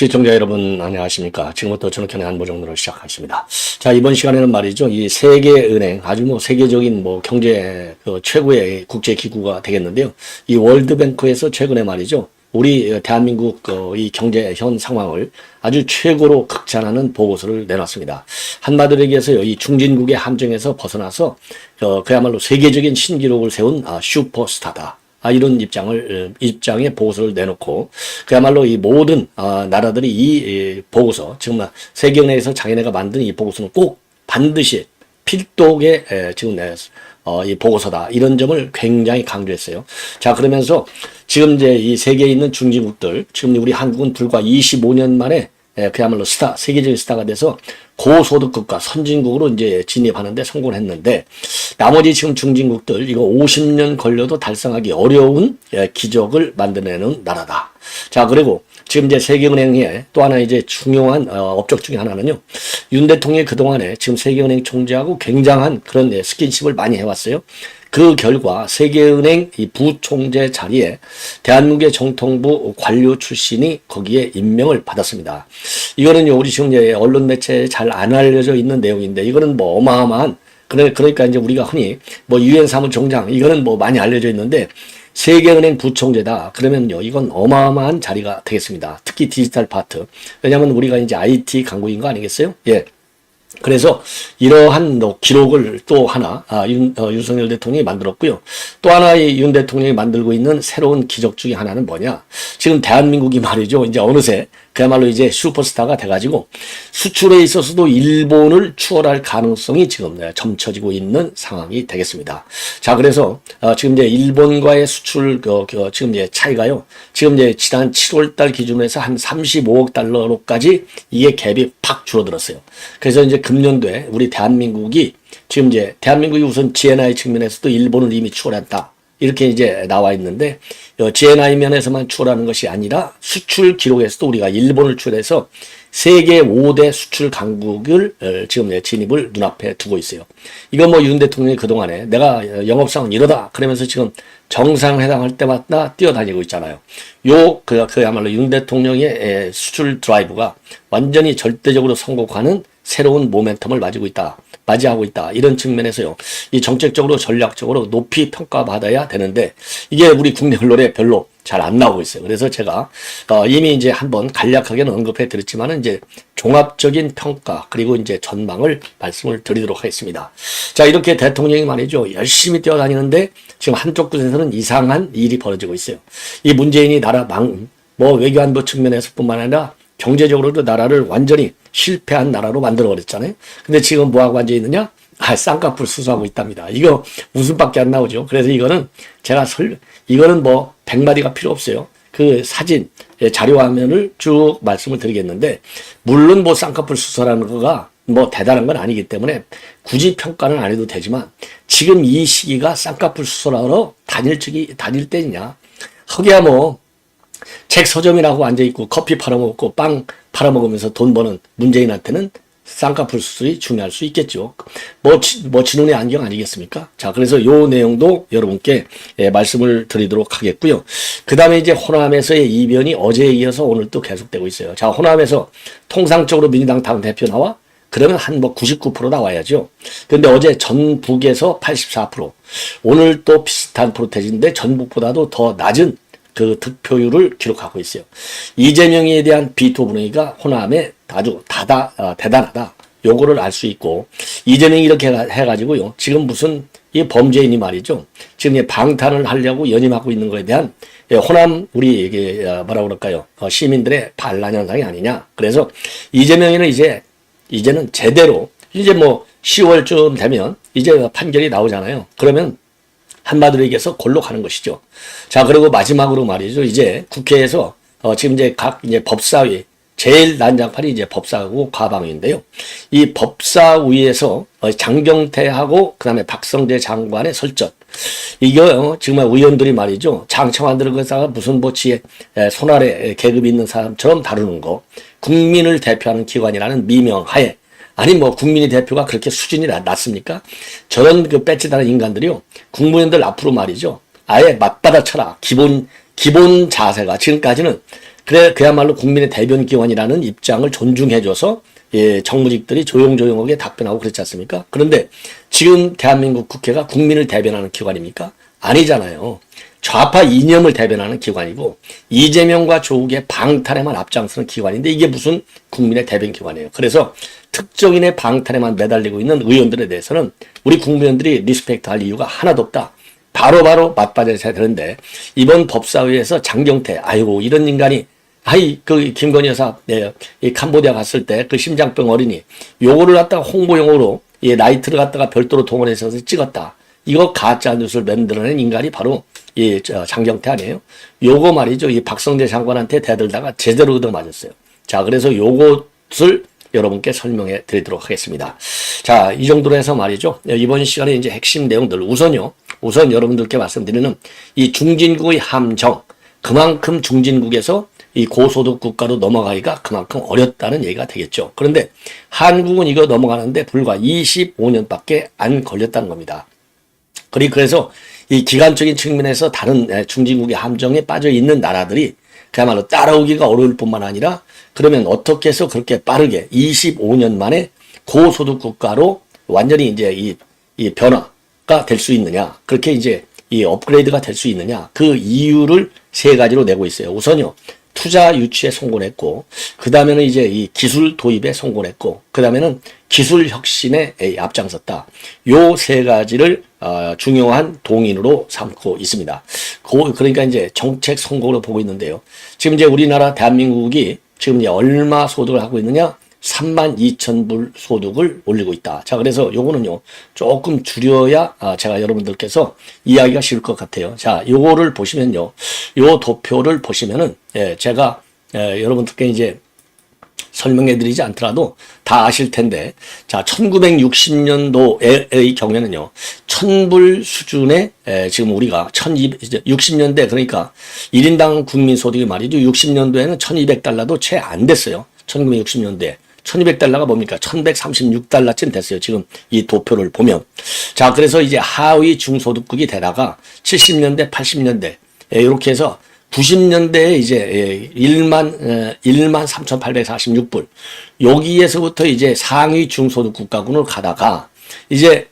시청자 여러분 안녕하십니까. 지금부터 저녁현의 한보정로를 시작하겠습니다. 자, 이번 시간에는 말이죠. 이 세계은행, 아주 뭐 세계적인 뭐 경제 그 최고의 국제기구가 되겠는데요. 이 월드뱅크에서 최근에 말이죠. 우리 대한민국 어, 이 경제 현 상황을 아주 최고로 극찬하는 보고서를 내놨습니다. 한마디로 얘기해서요, 이 중진국의 함정에서 벗어나서 어, 그야말로 세계적인 신기록을 세운 아, 슈퍼스타다. 아, 이런 입장을, 어, 입장의 보고서를 내놓고, 그야말로 이 모든, 아, 나라들이 이, 이 보고서, 지금 세계은행에서 자기네가 만든 이 보고서는 꼭 반드시 필독의, 에, 지금 내, 어, 이 보고서다. 이런 점을 굉장히 강조했어요. 자, 그러면서 지금 이제 이 세계에 있는 중진국들, 지금 우리 한국은 불과 25년 만에 예, 그야말로 스타, 세계적인 스타가 돼서 고소득국가, 선진국으로 이제 진입하는데 성공을 했는데, 나머지 지금 중진국들, 이거 50년 걸려도 달성하기 어려운 예, 기적을 만들어내는 나라다. 자, 그리고 지금 이제 세계은행에 또 하나 이제 중요한 어, 업적 중에 하나는요. 윤 대통령이 그동안에 지금 세계은행 총재하고 굉장한 그런 예, 스킨십을 많이 해왔어요. 그 결과 세계은행 이 부총재 자리에 대한민국의 정통부 관료 출신이 거기에 임명을 받았습니다. 이거는요, 우리 지금 언론 매체에 잘 안 알려져 있는 내용인데, 이거는 뭐 어마어마한, 그러니까 이제 우리가 흔히 뭐 유엔 사무총장, 이거는 뭐 많이 알려져 있는데, 세계은행 부총재다. 그러면요, 이건 어마어마한 자리가 되겠습니다. 특히 디지털 파트. 왜냐하면 우리가 이제 IT 강국인 거 아니겠어요? 예. 그래서 이러한 뭐 기록을 또 하나 아, 윤, 어, 윤석열 대통령이 만들었고요. 또 하나 이윤 대통령이 만들고 있는 새로운 기적 중에 하나는 뭐냐? 지금 대한민국이 말이죠. 이제 어느새 그야말로 이제 슈퍼스타가 돼가지고 수출에 있어서도 일본을 추월할 가능성이 지금 네, 점쳐지고 있는 상황이 되겠습니다. 자, 그래서 어, 지금 이제 일본과의 수출 그, 그, 지금 이제 차이가요. 지금 이제 지난 7월달 기준으로 해서 한 35억 달러로까지 이게 갭이 팍 줄어들었어요. 그래서 이제 금년도에 우리 대한민국이 지금 이제 대한민국이 우선 GNI 측면에서도 일본을 이미 추월했다. 이렇게 이제 나와 있는데 어, GNI 면에서만 추월하는 것이 아니라 수출 기록에서도 우리가 일본을 추월해서 세계 5대 수출 강국을 어, 지금 진입을 눈앞에 두고 있어요. 이건 뭐 윤 대통령이 그동안에 내가 영업상은 이러다 그러면서 지금 정상회담 할 때마다 뛰어다니고 있잖아요. 요, 그, 그야말로 윤 대통령의 수출 드라이브가 완전히 절대적으로 성공하는 새로운 모멘텀을 맞이고 있다. 맞이하고 있다. 이런 측면에서요. 이 정책적으로 전략적으로 높이 평가받아야 되는데 이게 우리 국내 언론에 별로 잘 안 나오고 있어요. 그래서 제가 어, 이미 이제 한번 간략하게는 언급해 드렸지만은 이제 종합적인 평가 그리고 이제 전망을 말씀을 드리도록 하겠습니다. 자 이렇게 대통령이 말이죠 열심히 뛰어다니는데 지금 한쪽 곳에서는 이상한 일이 벌어지고 있어요. 이 문재인이 나라 망뭐 외교안보 측면에서뿐만 아니라 경제적으로도 나라를 완전히 실패한 나라로 만들어버렸잖아요. 근데 지금 뭐하고 앉아 있느냐? 아, 쌍꺼풀 수수하고 있답니다. 이거 웃음밖에 안 나오죠. 그래서 이거는 제가 설, 이거는 뭐, 백마디가 필요 없어요. 그 사진, 예, 자료 화면을 쭉 말씀을 드리겠는데, 물론 뭐 쌍꺼풀 수술하는 거가 뭐 대단한 건 아니기 때문에 굳이 평가는 안 해도 되지만, 지금 이 시기가 쌍꺼풀 수술하러 다닐 적이, 다닐 때냐. 허기야 뭐, 책 서점이라고 앉아있고 커피 팔아먹고 빵 팔아먹으면서 돈 버는 문재인한테는 쌍꺼풀 수술이 중요할 수 있겠죠. 뭐, 뭐, 진혼의 안경 아니겠습니까? 자, 그래서 요 내용도 여러분께 예, 말씀을 드리도록 하겠고요. 그 다음에 이제 호남에서의 이변이 어제에 이어서 오늘 또 계속되고 있어요. 자, 호남에서 통상적으로 민주당 당대표 나와? 그러면 한 뭐 99% 나와야죠. 근데 어제 전북에서 84%, 오늘 또 비슷한 프로테지인데 전북보다도 더 낮은 그 득표율을 기록하고 있어요. 이재명에 대한 비토 분위기가 호남에 아주 다다, 어, 대단하다. 요거를 알 수 있고, 이재명이 이렇게 해가지고요. 지금 무슨 이 범죄인이 말이죠. 지금 이 방탄을 하려고 연임하고 있는 것에 대한 예, 호남 우리 이게 어, 뭐라 그럴까요? 어, 시민들의 반란 현상이 아니냐. 그래서 이재명이는 이제 이제는 제대로 이제 뭐 10월쯤 되면 이제 판결이 나오잖아요. 그러면 한마디로 얘기해서 골로 가는 것이죠. 자, 그리고 마지막으로 말이죠. 이제 국회에서 어, 지금 이제 각 이제 법사위 제일 난장판이 이제 법사하고 과방위인데요. 이 법사위에서 어, 장경태하고 그다음에 박성재 장관의 설전. 이거 정말 의원들이 말이죠. 장청환들은 그사가 무슨 보치에 손 아래 계급이 있는 사람처럼 다루는 거. 국민을 대표하는 기관이라는 미명하에 아니 뭐 국민의 대표가 그렇게 수준이 낮- 낮습니까? 저런 그 배치다는 인간들이요 국무위원들 앞으로 말이죠 아예 맞받아쳐라 기본 기본 자세가 지금까지는 그래 그야말로 국민의 대변 기관이라는 입장을 존중해줘서 예 정무직들이 조용조용하게 답변하고 그렇지 않습니까? 그런데 지금 대한민국 국회가 국민을 대변하는 기관입니까? 아니잖아요. 좌파 이념을 대변하는 기관이고 이재명과 조국의 방탄에만 앞장서는 기관인데 이게 무슨 국민의 대변 기관이에요. 그래서 특정인의 방탄에만 매달리고 있는 의원들에 대해서는 우리 국무위원들이 리스펙트할 이유가 하나도 없다. 바로 바로 맞받아야 되는데 이번 법사위에서 장경태 아이고 이런 인간이 아이 그 김건희 여사 네, 이 캄보디아 갔을 때 그 심장병 어린이 요거를 갖다가 홍보용으로 이 라이트를 갖다가 별도로 동원해서 찍었다. 이거 가짜 뉴스를 만들어낸 인간이 바로 이 저, 장경태 아니에요? 요거 말이죠. 이 박성재 장관한테 대들다가 제대로 얻어 맞았어요. 자, 그래서 요것을 여러분께 설명해 드리도록 하겠습니다. 자, 이 정도로 해서 말이죠. 이번 시간에 이제 핵심 내용들 우선요. 우선 여러분들께 말씀드리는 이 중진국의 함정 그만큼 중진국에서 이 고소득 국가로 넘어가기가 그만큼 어렵다는 얘기가 되겠죠. 그런데 한국은 이거 넘어가는데 불과 25년밖에 안 걸렸다는 겁니다. 그리 그래서 이 기간적인 측면에서 다른 에, 중진국의 함정에 빠져 있는 나라들이 그야말로 따라오기가 어려울 뿐만 아니라 그러면 어떻게 해서 그렇게 빠르게 25년 만에 고소득 국가로 완전히 이제 이, 이 변화가 될 수 있느냐 그렇게 이제 이 업그레이드가 될 수 있느냐 그 이유를 세 가지로 내고 있어요. 우선요 투자 유치에 성공했고 그 다음에는 이제 이 기술 도입에 성공했고 그 다음에는 기술 혁신에 앞장섰다. 요 세 가지를 어, 중요한 동인으로 삼고 있습니다. 고, 그러니까 이제 정책 성공으로 보고 있는데요. 지금 이제 우리나라 대한민국이 지금 이제 얼마 소득을 하고 있느냐? 3만 2천 불 소득을 올리고 있다. 자, 그래서 요거는요, 조금 줄여야 아, 제가 여러분들께서 이야기가 쉬울 것 같아요. 자, 요거를 보시면요, 요 도표를 보시면은, 예, 제가, 예, 여러분들께 이제 설명해 드리지 않더라도 다 아실 텐데, 자, 1960년도의 경우에는요, 천불 수준의, 에, 지금 우리가 1260년대, 그러니까 1인당 국민소득이 말이죠. 60년도에는 1200달러도 채 안 됐어요. 1960년대. 1200달러가 뭡니까? 1136달러쯤 됐어요. 지금 이 도표를 보면. 자, 그래서 이제 하위 중소득국이 되다가 70년대, 80년대, 이렇게 해서 90년대에 이제 1만 1만 3,846불 여기에서부터 이제 상위 중소득 국가군을 가다가 이제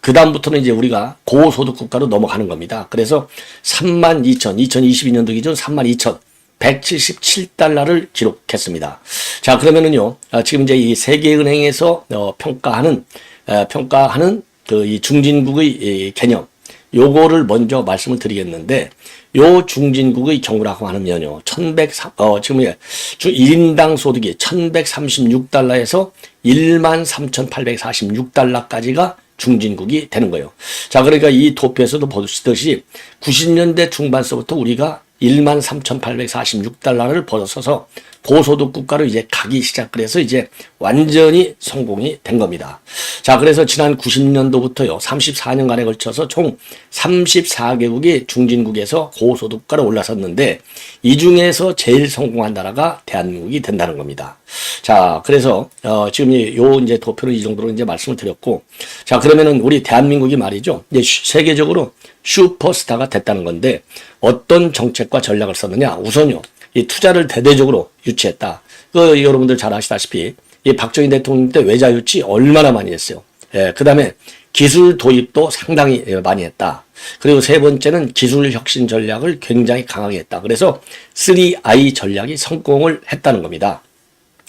그 다음부터는 이제 우리가 고소득 국가로 넘어가는 겁니다. 그래서 3만 2천 2022년도 기준 3만 2천 177달러를 기록했습니다. 자, 그러면은요, 아, 지금 이제 이 세계은행에서 어, 평가하는, 에, 평가하는 그 이 중진국의 이 개념, 요거를 먼저 말씀을 드리겠는데, 요 중진국의 경우라고 하면요, 1100, 어, 지금 예, 주 1인당 소득이 1136달러에서 13,846달러까지가 중진국이 되는 거예요. 자, 그러니까 이 도표에서도 보시듯이 90년대 중반서부터 우리가 13,846달러를 벌어서서 고소득 국가로 이제 가기 시작을 해서 이제 완전히 성공이 된 겁니다. 자, 그래서 지난 90년도부터요, 34년간에 걸쳐서 총 34개국이 중진국에서 고소득 국가로 올라섰는데, 이 중에서 제일 성공한 나라가 대한민국이 된다는 겁니다. 자, 그래서, 어, 지금 이- 요 이제 도표를 이 정도로 이제 말씀을 드렸고, 자, 그러면은 우리 대한민국이 말이죠, 이제 슈- 세계적으로 슈퍼스타가 됐다는 건데, 어떤 정책과 전략을 썼느냐? 우선요, 이 투자를 대대적으로 유치했다. 그 여러분들 잘 아시다시피 이 박정희 대통령 때 외자 유치 얼마나 많이 했어요. 예, 그 다음에 기술 도입도 상당히 예, 많이 했다. 그리고 세 번째는 기술 혁신 전략을 굉장히 강하게 했다. 그래서 3I 전략이 성공을 했다는 겁니다.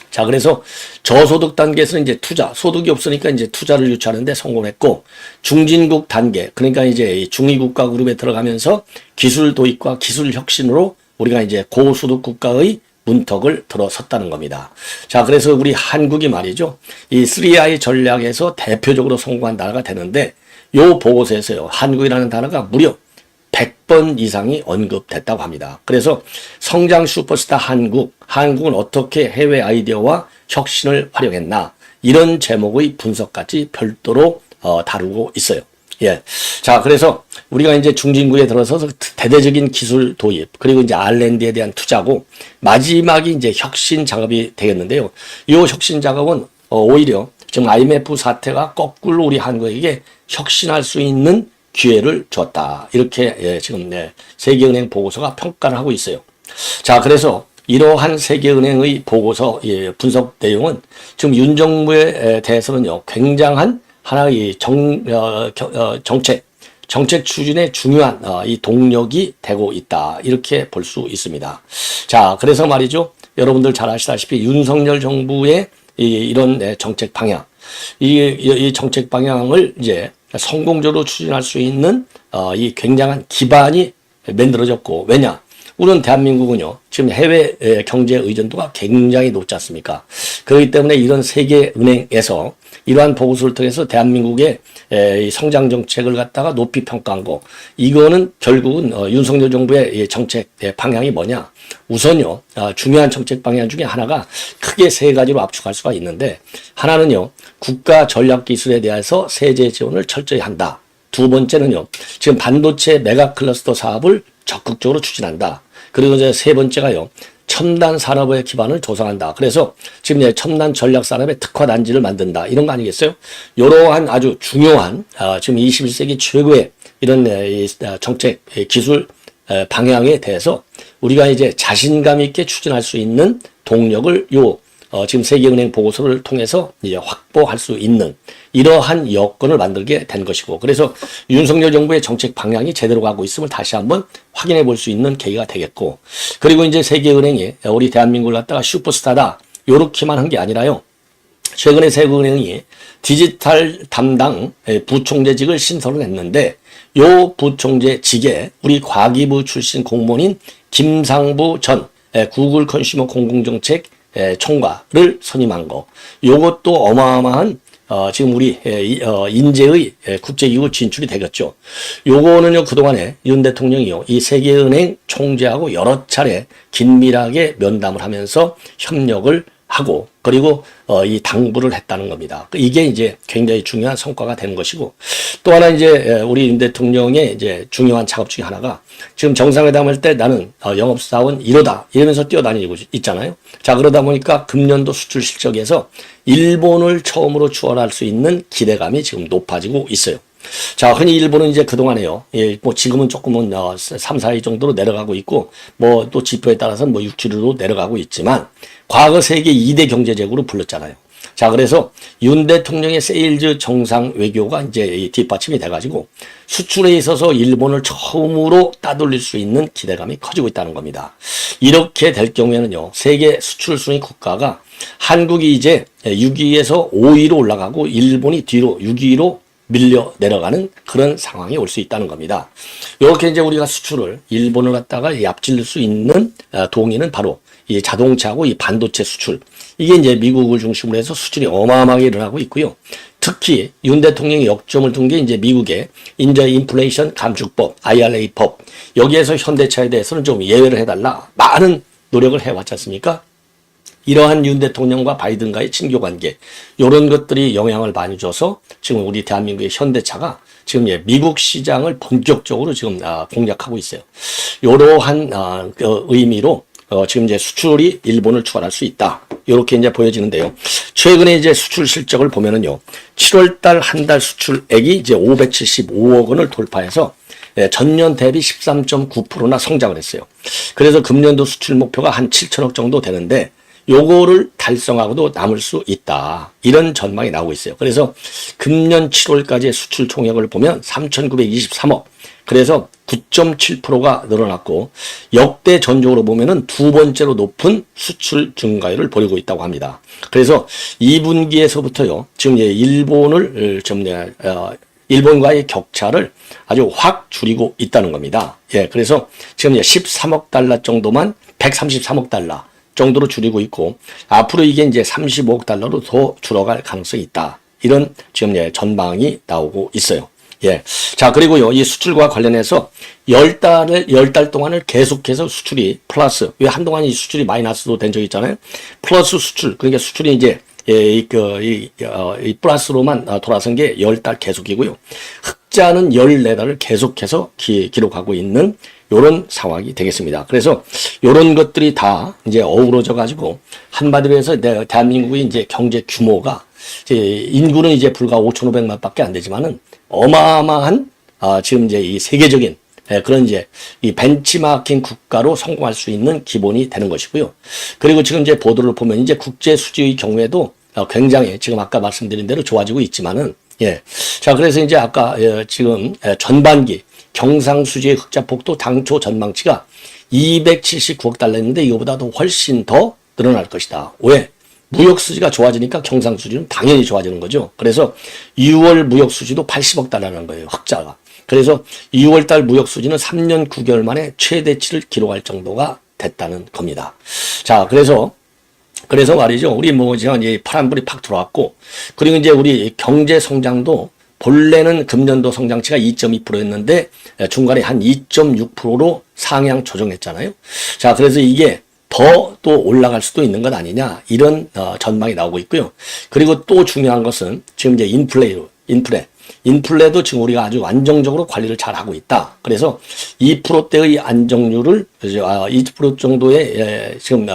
자, 그래서 저소득 단계에서 이제 투자, 소득이 없으니까 이제 투자를 유치하는데 성공했고, 중진국 단계, 그러니까 이제 이 중위국가 그룹에 들어가면서 기술 도입과 기술 혁신으로 우리가 이제 고소득 국가의 문턱을 들어섰다는 겁니다. 자, 그래서 우리 한국이 말이죠. 이 3I 전략에서 대표적으로 성공한 나라가 되는데, 요 보고서에서요. 한국이라는 단어가 무려 100번 이상이 언급됐다고 합니다. 그래서 성장 슈퍼스타 한국, 한국은 어떻게 해외 아이디어와 혁신을 활용했나 이런 제목의 분석까지 별도로 어, 다루고 있어요. 예. 자, 그래서 우리가 이제 중진국에 들어서서 대대적인 기술 도입, 그리고 이제 R&D에 대한 투자고, 마지막이 이제 혁신 작업이 되겠는데요. 이 혁신 작업은 어, 오히려 지금 IMF 사태가 거꾸로 우리 한국에게 혁신할 수 있는 기회를 줬다. 이렇게 예, 지금 네, 세계은행 보고서가 평가를 하고 있어요. 자, 그래서 이러한 세계은행의 보고서 예, 분석 내용은 지금 윤 정부에 대해서는요 굉장한 하나의 정, 어, 겨- 어, 정책 정책 추진에 중요한 어, 이 동력이 되고 있다 이렇게 볼 수 있습니다. 자, 그래서 말이죠. 여러분들 잘 아시다시피 윤석열 정부의 이, 이런 네, 정책 방향, 이, 이, 이 정책 방향을 이제 성공적으로 추진할 수 있는 어, 이 굉장한 기반이 만들어졌고 왜냐? 우리는 대한민국은요, 지금 해외 에, 경제 의존도가 굉장히 높지 않습니까? 그렇기 때문에 이런 세계은행에서 이러한 보고서를 통해서 대한민국의 성장 정책을 갖다가 높이 평가한 거, 이거는 결국은 어, 윤석열 정부의 이 정책 의 방향이 뭐냐? 우선요, 아, 중요한 정책 방향 중에 하나가 크게 세 가지로 압축할 수가 있는데, 하나는요, 국가 전략 기술에 대해서 세제 지원을 철저히 한다. 두 번째는요, 지금 반도체 메가 클러스터 사업을 적극적으로 추진한다. 그리고 이제 세 번째가요, 첨단 산업의 기반을 조성한다. 그래서 지금 이제 첨단 전략 산업의 특화 단지를 만든다. 이런 거 아니겠어요? 이러한 아주 중요한, 아, 지금 21세기 최고의 이런 아, 정책, 에, 기술 에, 방향에 대해서 우리가 이제 자신감 있게 추진할 수 있는 동력을 요 어, 지금 세계은행 보고서를 통해서 이제 확보할 수 있는 이러한 여건을 만들게 된 것이고 그래서 윤석열 정부의 정책 방향이 제대로 가고 있음을 다시 한번 확인해 볼 수 있는 계기가 되겠고 그리고 이제 세계은행이 우리 대한민국을 갖다가 슈퍼스타다 요렇게만 한 게 아니라요. 최근에 세금은행이 디지털 담당 부총재직을 신설을 했는데 요 부총재직에 우리 과기부 출신 공무원인 김상부 전 구글 컨슈머 공공정책 총괄을 선임한 거. 요것도 어마어마한 어, 지금 우리 에, 이, 어, 인재의 에, 국제기구 진출이 되겠죠. 요거는요 그동안에 윤 대통령이요 이 세계은행 총재하고 여러 차례 긴밀하게 면담을 하면서 협력을 하고 그리고 어, 이 당부를 했다는 겁니다. 이게 이제 굉장히 중요한 성과가 되는 것이고 또 하나 이제 에, 우리 윤 대통령의 이제 중요한 작업 중에 하나가 지금 정상회담 할 때 나는 어, 영업사원 1호다 이러면서 뛰어다니고 있잖아요. 자 그러다 보니까 금년도 수출 실적에서 일본을 처음으로 추월할 수 있는 기대감이 지금 높아지고 있어요. 자, 흔히 일본은 이제 그동안에요. 예, 뭐 지금은 조금은 어, 3, 4위 정도로 내려가고 있고 뭐 또 지표에 따라서는 뭐 6, 7위로 내려가고 있지만 과거 세계 2대 경제제국으로 불렀잖아요. 자, 그래서 윤 대통령의 세일즈 정상 외교가 이제 이 뒷받침이 돼가지고 수출에 있어서 일본을 처음으로 따돌릴 수 있는 기대감이 커지고 있다는 겁니다. 이렇게 될 경우에는요, 세계 수출 순위 국가가 한국이 이제 6위에서 5위로 올라가고 일본이 뒤로 6위로 밀려 내려가는 그런 상황이 올 수 있다는 겁니다. 이렇게 이제 우리가 수출을 일본을 갖다가 앞질 수 있는 어, 동의는 바로 이 자동차하고 이 반도체 수출. 이게 이제 미국을 중심으로 해서 수출이 어마어마하게 일어나고 있고요. 특히 윤 대통령이 역점을 둔 게 이제 미국의 인자 인플레이션 감축법, IRA법. 여기에서 현대차에 대해서는 좀 예외를 해달라. 많은 노력을 해왔지 않습니까? 이러한 윤 대통령과 바이든과의 친교 관계 이런 것들이 영향을 많이 줘서 지금 우리 대한민국의 현대차가 지금 예, 미국 시장을 본격적으로 지금 아, 공략하고 있어요. 이러한 아, 그 의미로 어, 지금 이제 수출이 일본을 추월할 수 있다. 이렇게 이제 보여지는데요. 최근에 이제 수출 실적을 보면은요. 7월 달 한 달 수출액이 이제 575억 원을 돌파해서 예, 전년 대비 13.9%나 성장을 했어요. 그래서 금년도 수출 목표가 한 7천억 정도 되는데 요거를 달성하고도 남을 수 있다. 이런 전망이 나오고 있어요. 그래서 금년 7월까지의 수출 총액을 보면 3,923억. 그래서 9.7%가 늘어났고 역대 전적으로 보면은 두 번째로 높은 수출 증가율을 보이고 있다고 합니다. 그래서 2분기에서부터요. 지금 이제 일본을 좀 어, 일본과의 격차를 아주 확 줄이고 있다는 겁니다. 예, 그래서 지금 이제 13억 달러 정도만 133억 달러 정도로 줄이고 있고 앞으로 이게 이제 35억 달러로 더 줄어갈 가능성이 있다. 이런 지금 예, 전망이 나오고 있어요. 예. 자, 그리고요, 이 수출과 관련해서 열 달을, 열달 동안을 계속해서 수출이 플러스, 왜 한동안 이 수출이 마이너스도 된 적이 있잖아요. 플러스 수출, 그러니까 수출이 이제, 예, 이, 그, 이, 어, 이 플러스로만 어, 돌아선 게 열 달 계속이고요. 흑자는 열네 달을 계속해서 기, 기록하고 있는 요런 상황이 되겠습니다. 그래서 요런 것들이 다 이제 어우러져 가지고 한마디로 해서 내 대한민국의 이제 경제 규모가 이제 인구는 이제 불과 5,500만 밖에 안 되지만은 어마어마한 아, 지금 이제 이 세계적인 예, 그런 이제 이 벤치마킹 국가로 성공할 수 있는 기본이 되는 것이고요. 그리고 지금 이제 보도를 보면 이제 국제 수지의 경우에도 어, 굉장히 지금 아까 말씀드린 대로 좋아지고 있지만은 예. 자, 그래서 이제 아까 예, 지금 예, 전반기 경상수지의 흑자 폭도 당초 전망치가 279억 달러였는데 이거보다도 훨씬 더 늘어날 것이다. 왜? 무역 수지가 좋아지니까 경상 수지는 당연히 좋아지는 거죠. 그래서 6월 무역 수지도 80억 달러라는 거예요. 흑자가. 그래서 6월 달 무역 수지는 3년 9개월 만에 최대치를 기록할 정도가 됐다는 겁니다. 자, 그래서 그래서 말이죠. 우리 뭐 지금 파란불이 팍 들어왔고 그리고 이제 우리 경제 성장도 본래는 금년도 성장치가 2.2%였는데 중간에 한 2.6%로 상향 조정했잖아요. 자, 그래서 이게 더 또 올라갈 수도 있는 것 아니냐 이런 어, 전망이 나오고 있고요. 그리고 또 중요한 것은 지금 이제 인플레 인플레 인플레도 지금 우리가 아주 안정적으로 관리를 잘 하고 있다. 그래서 2%대의 안정률을 이제, 아, 2% 정도의 예, 지금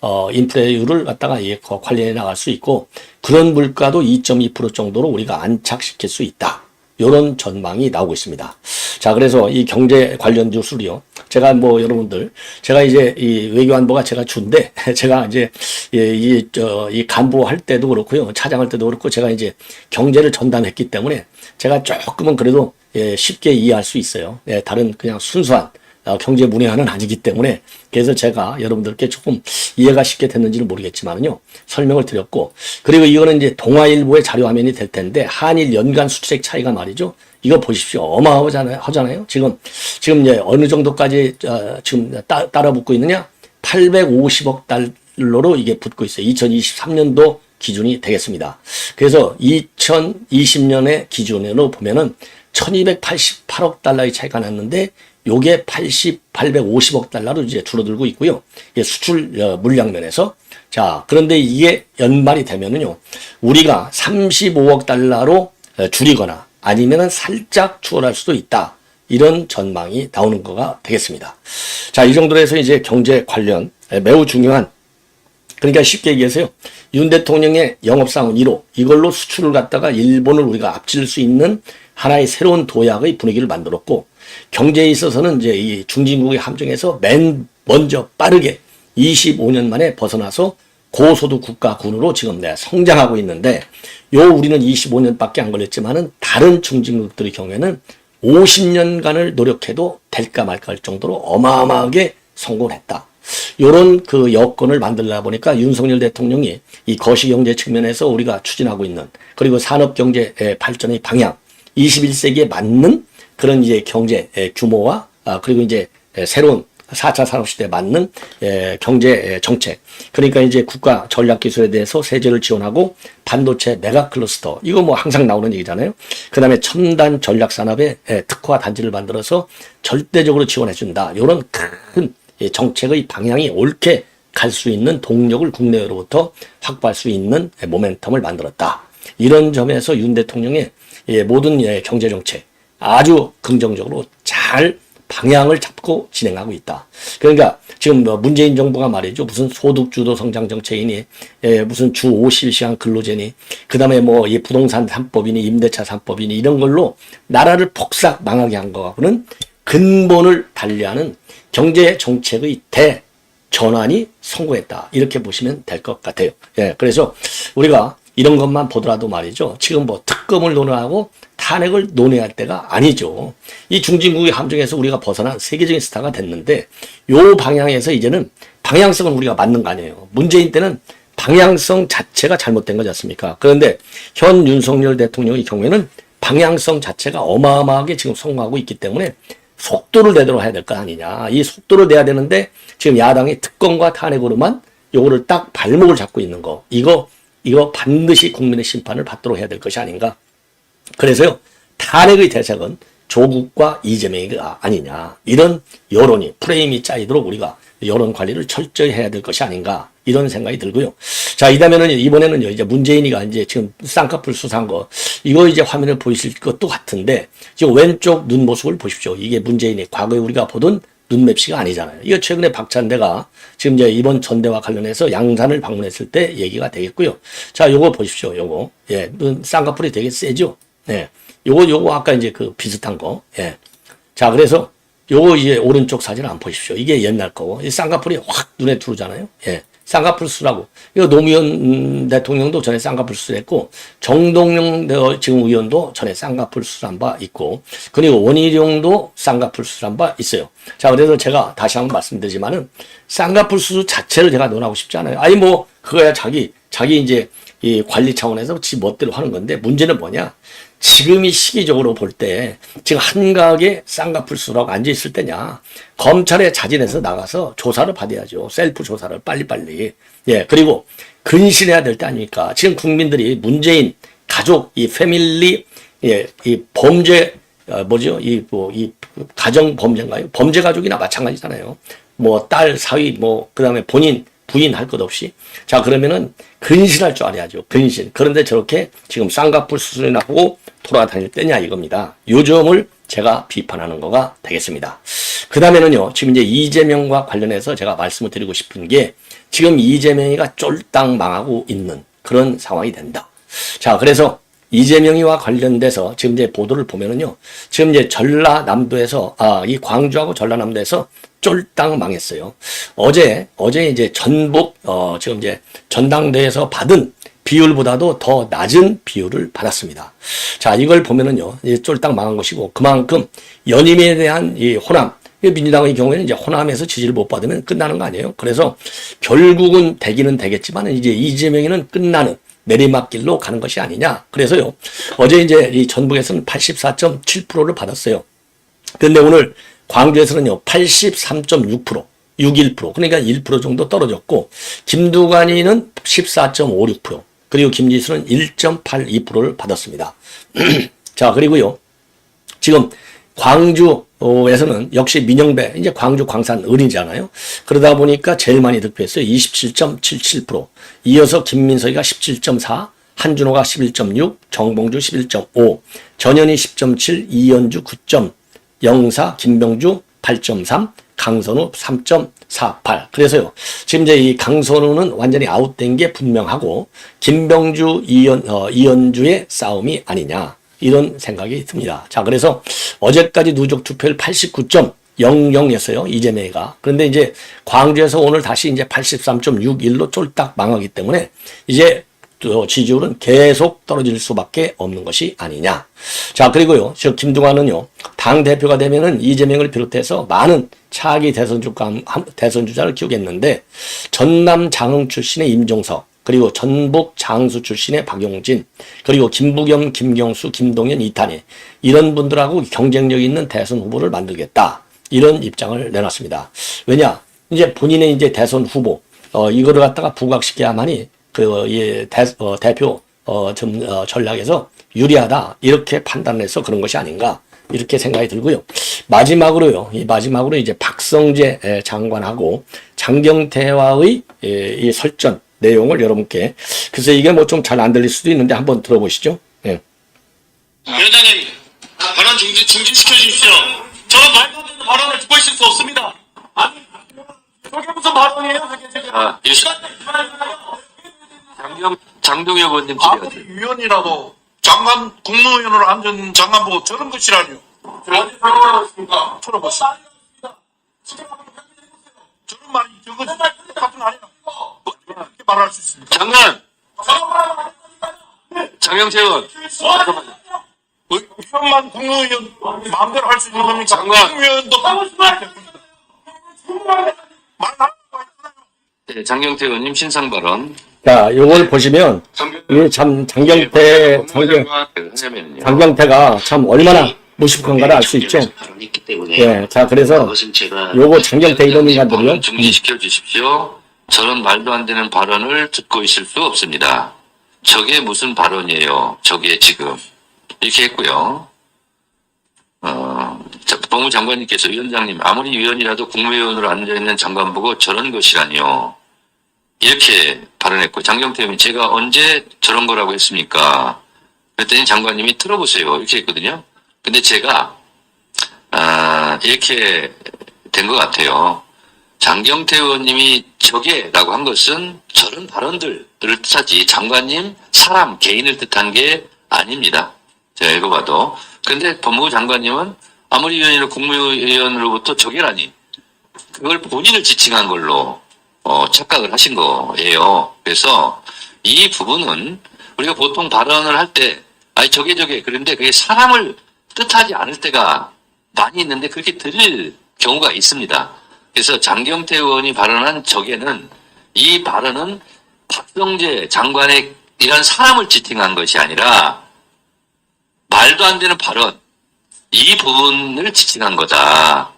어, 어, 인플레율을 갖다가 예, 거- 관리해 나갈 수 있고 그런 물가도 2.2% 정도로 우리가 안착시킬 수 있다. 이런 전망이 나오고 있습니다. 자, 그래서 이 경제 관련 뉴스를요. 제가 뭐 여러분들, 제가 이제 이 외교안보가 제가 준데, 제가 이제 예, 이, 저, 이 간부 할 때도 그렇고요. 차장할 때도 그렇고 제가 이제 경제를 전담했기 때문에 제가 조금은 그래도 예, 쉽게 이해할 수 있어요. 예, 다른 그냥 순수한 어, 경제 문외한은 아니기 때문에 그래서 제가 여러분들께 조금 이해가 쉽게 됐는지는 모르겠지만요 설명을 드렸고 그리고 이거는 이제 동아일보의 자료 화면이 될 텐데 한일 연간 수출액 차이가 말이죠. 이거 보십시오. 어마어마하잖아요. 하잖아요. 지금 지금 이제 어느 정도까지 어, 지금 따, 따라 붙고 있느냐? 850억 달러로 이게 붙고 있어요. 2023년도 기준이 되겠습니다. 그래서 2020년의 기준으로 보면은 1288억 달러의 차이가 났는데 요게 80, 850억 달러로 이제 줄어들고 있고요. 이게 수출 어, 물량 면에서 자, 그런데 이게 연말이 되면은요. 우리가 35억 달러로 어, 줄이거나 아니면은 살짝 추월할 수도 있다. 이런 전망이 나오는 거가 되겠습니다. 자, 이 정도로 해서 이제 경제 관련 매우 중요한 그러니까 쉽게 얘기해서요. 윤 대통령의 영업사원 1호 이걸로 수출을 갖다가 일본을 우리가 앞질 수 있는 하나의 새로운 도약의 분위기를 만들었고 경제에 있어서는 이제 이 중진국의 함정에서 맨 먼저 빠르게 25년 만에 벗어나서 고소득 국가군으로 지금 내 성장하고 있는데 요 우리는 25년밖에 안 걸렸지만은 다른 중진국들의 경우에는 50년간을 노력해도 될까 말까 할 정도로 어마어마하게 성공을 했다. 요런 그 여건을 만들다 보니까 윤석열 대통령이 이 거시경제 측면에서 우리가 추진하고 있는 그리고 산업경제 발전의 방향 21세기에 맞는 그런 이제 경제 규모와 아, 그리고 이제 새로운 4차 산업시대에 맞는 에, 경제 정책. 그러니까 이제 국가 전략 기술에 대해서 세제를 지원하고 반도체 메가 클러스터. 이거 뭐 항상 나오는 얘기잖아요. 그 다음에 첨단 전략 산업에 에, 특화 단지를 만들어서 절대적으로 지원해준다. 이런 큰이 정책의 방향이 옳게 갈 수 있는 동력을 국내로부터 확보할 수 있는 모멘텀을 만들었다. 이런 점에서 윤 대통령의 예, 모든 예, 경제 정책 아주 긍정적으로 잘 방향을 잡고 진행하고 있다. 그러니까 지금 뭐 문재인 정부가 말이죠. 무슨 소득주도 성장 정책이니, 예, 무슨 주 50시간 근로제니, 그 다음에 뭐 이 부동산 3법이니, 임대차 3법이니, 이런 걸로 나라를 폭삭 망하게 한 거하고는 근본을 달리하는 경제 정책의 대 전환이 성공했다. 이렇게 보시면 될 것 같아요. 예, 그래서 우리가 이런 것만 보더라도 말이죠. 지금 뭐 특검을 논의하고 탄핵을 논의할 때가 아니죠. 이 중진국의 함정에서 우리가 벗어난 세계적인 스타가 됐는데 요 방향에서 이제는 방향성은 우리가 맞는 거 아니에요. 문재인 때는 방향성 자체가 잘못된 거지 않습니까? 그런데 현 윤석열 대통령의 경우에는 방향성 자체가 어마어마하게 지금 성공하고 있기 때문에 속도를 내도록 해야 될 거 아니냐. 이 속도를 내야 되는데 지금 야당이 특검과 탄핵으로만 요거를 딱 발목을 잡고 있는 거. 이거 이거 반드시 국민의 심판을 받도록 해야 될 것이 아닌가. 그래서요, 탄핵의 대책은 조국과 이재명이가 아니냐. 이런 여론이, 프레임이 짜이도록 우리가 여론 관리를 철저히 해야 될 것이 아닌가. 이런 생각이 들고요. 자, 이다음에는 이번에는요, 이제 문재인이가 이제 지금 쌍꺼풀 수사한 거, 이거 이제 화면을 보이실 것도 같은데, 지금 왼쪽 눈 모습을 보십시오. 이게 문재인이 과거에 우리가 보던 눈맵시가 아니잖아요. 이거 최근에 박찬대가 지금 이제 이번 전대와 관련해서 양산을 방문했을 때 얘기가 되겠고요. 자, 요거 보십시오. 요거. 예, 눈 쌍꺼풀이 되게 세죠. 예. 요거 요거 아까 이제 그 비슷한 거. 예. 자, 그래서 요거 이제 오른쪽 사진 안 보십시오. 이게 옛날 거고. 이 쌍꺼풀이 확 눈에 들어오잖아요. 예. 쌍꺼풀 수라고. 이거 노무현 음, 대통령도 전에 쌍꺼풀 수했고, 정동영 대- 지금 의원도 전에 쌍꺼풀 수한 바 있고, 그리고 원희룡도 쌍꺼풀 수한 바 있어요. 자, 그래서 제가 다시 한번 말씀드리지만은, 쌍꺼풀 수 자체를 제가 논하고 싶지 않아요. 아니, 뭐, 그거야 자기, 자기 이제 이 관리 차원에서 지 멋대로 하는 건데, 문제는 뭐냐? 지금 이 시기적으로 볼 때 지금 한가하게 쌍꺼풀수라고 앉아 있을 때냐. 검찰에 자진해서 나가서 조사를 받아야죠. 셀프 조사를 빨리빨리. 예 그리고 근신해야 될 때 아닙니까? 지금 국민들이 문재인 가족 이 패밀리 예이 범죄 어, 뭐죠? 이뭐이 가정 범죄인가요? 범죄 가족이나 마찬가지잖아요. 뭐 딸 사위 뭐 그다음에 본인 부인 할 것 없이. 자 그러면은 근신할 줄 알아야죠. 근신. 그런데 저렇게 지금 쌍꺼풀 수술이나 하고 돌아다닐 때냐 이겁니다. 요 점을 제가 비판하는 거가 되겠습니다. 그 다음에는요 지금 이제 이재명과 관련해서 제가 말씀을 드리고 싶은 게 지금 이재명이가 쫄딱 망하고 있는 그런 상황이 된다. 자 그래서 이재명이와 관련돼서 지금 이제 보도를 보면은요 지금 이제 전라남도에서 아 이 광주하고 전라남도에서 쫄딱 망했어요. 어제 어제 이제 전북 어 지금 이제 전당대에서 받은 비율보다도 더 낮은 비율을 받았습니다. 자 이걸 보면은요 이 쫄딱 망한 것이고 그만큼 연임에 대한 이 호남 이 민주당의 경우에는 이제 호남에서 지지를 못 받으면 끝나는 거 아니에요? 그래서 결국은 되기는 되겠지만 이제 이재명이는 끝나는 내리막길로 가는 것이 아니냐. 그래서요 어제 이제 이 전북에서는 84.7%를 받았어요. 근데 오늘 광주에서는요, 83.6%, 61%, 그러니까 1% 정도 떨어졌고, 김두관이는 14.56%, 그리고 김지수는 1.82%를 받았습니다. 자, 그리고요, 지금 광주에서는 역시 민영배, 이제 광주 광산 을이잖아요. 그러다 보니까 제일 많이 득표했어요. 27.77%. 이어서 김민석이가 17.4, 한준호가 11.6, 정봉주 11.5, 전현희 10.7, 이현주 9. 0사, 김병주 8.3, 강선우 3.48. 그래서요, 지금 이제 이 강선우는 완전히 아웃된 게 분명하고, 김병주, 이현, 어, 이현주의 싸움이 아니냐. 이런 생각이 듭니다. 자, 그래서 어제까지 누적 투표율 89.00였어요. 이재명이가. 그런데 이제 광주에서 오늘 다시 이제 83.61로 쫄딱 망하기 때문에 이제 또 지지율은 계속 떨어질 수밖에 없는 것이 아니냐. 자, 그리고요. 저 김두관은요. 당 대표가 되면은 이재명을 비롯해서 많은 차기 대선 주가 대선 주자를 키우겠는데 전남 장흥 출신의 임종석 그리고 전북 장수 출신의 박용진 그리고 김부겸, 김경수, 김동연, 이탄희 이런 분들하고 경쟁력 있는 대선 후보를 만들겠다. 이런 입장을 내놨습니다. 왜냐? 이제 본인의 이제 대선 후보 어 이거를 갖다가 부각시켜야만이 그, 예, 대, 어, 대표, 어, 좀, 어, 전략에서 유리하다. 이렇게 판단해서 그런 것이 아닌가. 이렇게 생각이 들고요. 마지막으로요. 이 마지막으로 이제 박성재 에, 장관하고 장경태와의 예, 이 설전 내용을 여러분께 그래서 이게 뭐 좀 잘 안 들릴 수도 있는데 한번 들어보시죠. 예. 위원장님, 발언 중지, 중지시켜 주십시오. 저는 말도 안 되는 발언을 듣고 있을 수 없습니다. 아니, 저게 무슨 발언이에요, 그게 지금. 아, 이 시- 장경, 장동혁 의원님 아무리 질의하세요. 위원이라도 장관, 국무위원으로 앉은 장관 보고 저런 것이라니요. 어디. 저런 말이 저거 같은 아니야. 어떻게 말할 수 있습니까? 장관! 장영태 의원. 의원만 국무위원 마음대로 할 수 있는 겁니까? 장관. 국무위원도 말하는 거 있잖아요. 네, 장영태 의원님 신상 발언. 자, 요걸 보시면 이게 참 장경태, 장경. 장경태가 참 얼마나 무식한가를 알 수 있죠. 예, 자, 그래서 요거 장경태 이런 인간들이요. 중지시켜 주십시오. 저런 말도 안 되는 발언을 듣고 있을 수 없습니다. 저게 무슨 발언이에요? 저게 지금. 이렇게 했고요. 어, 자, 법무장관님께서 위원장님, 아무리 위원이라도 국무위원으로 앉아있는 장관 보고 저런 것이라니요. 이렇게 발언했고, 장경태 의원이 제가 언제 저런 거라고 했습니까? 그랬더니 장관님이 들어보세요. 이렇게 했거든요. 근데 제가, 아, 이렇게 된 것 같아요. 장경태 의원님이 저게라고 한 것은 저런 발언들을 뜻하지 장관님 사람 개인을 뜻한 게 아닙니다. 제가 읽어봐도. 근데 법무부 장관님은 아무리 위원이나 국무위원으로부터 저게라니 그걸 본인을 지칭한 걸로 어, 착각을 하신 거예요. 그래서 이 부분은 우리가 보통 발언을 할 때 아니 저게 저게 그런데 그게 사람을 뜻하지 않을 때가 많이 있는데 그렇게 들릴 경우가 있습니다. 그래서 장경태 의원이 발언한 저게는 이 발언은 박성재 장관의 이런 사람을 지칭한 것이 아니라 말도 안 되는 발언 이 부분을 지칭한 거다.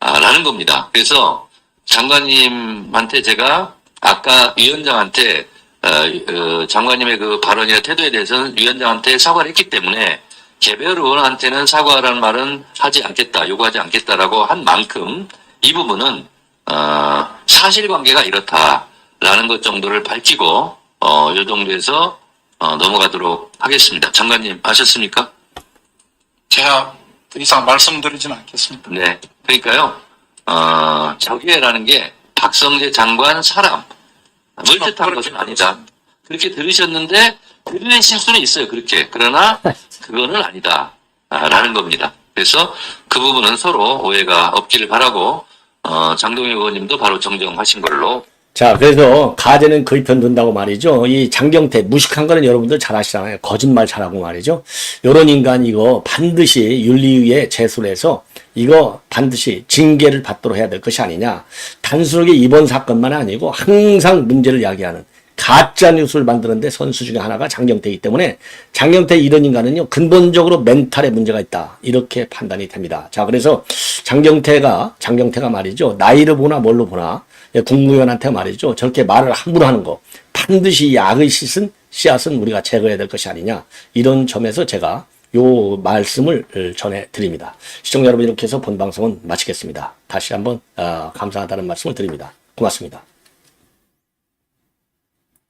아, 라는 겁니다. 그래서 장관님한테 제가 아까 위원장한테 어, 어, 장관님의 그 발언이나 태도에 대해서는 위원장한테 사과를 했기 때문에 개별 의원한테는 사과라는 말은 하지 않겠다, 요구하지 않겠다라고 한 만큼 이 부분은 어, 사실관계가 이렇다라는 것 정도를 밝히고 어, 요 정도에서 어, 넘어가도록 하겠습니다. 장관님 아셨습니까? 제가 더 이상 말씀드리지는 않겠습니다. 네. 그러니까요, 어, 저기라는 게 박성재 장관 사람, 뭘 뜻한 것은 아니다. 그렇게 들으셨는데, 들으실 수는 있어요, 그렇게. 그러나, 그거는 아니다. 아, 라는 겁니다. 그래서 그 부분은 서로 오해가 없기를 바라고, 어, 장동희 의원님도 바로 정정하신 걸로 자, 그래서 가재는 거의 편든다고 말이죠. 이 장경태 무식한 거는 여러분들 잘 아시잖아요. 거짓말 잘하고 말이죠. 요런 인간 이거 반드시 윤리위에 제소를 해서 이거 반드시 징계를 받도록 해야 될 것이 아니냐. 단순하게 이번 사건만 아니고 항상 문제를 야기하는 가짜 뉴스를 만드는데 선수 중에 하나가 장경태이기 때문에 장경태 이런 인간은요 근본적으로 멘탈에 문제가 있다. 이렇게 판단이 됩니다. 자 그래서 장경태가 장경태가 말이죠. 나이를 보나 뭘로 보나 예, 국무위원한테 말이죠. 저렇게 말을 함부로 하는 거. 반드시 약의 씻은 씨앗은 우리가 제거해야 될 것이 아니냐. 이런 점에서 제가 요 말씀을 전해 드립니다. 시청자 여러분 이렇게 해서 본 방송은 마치겠습니다. 다시 한번 어, 감사하다는 말씀을 드립니다. 고맙습니다.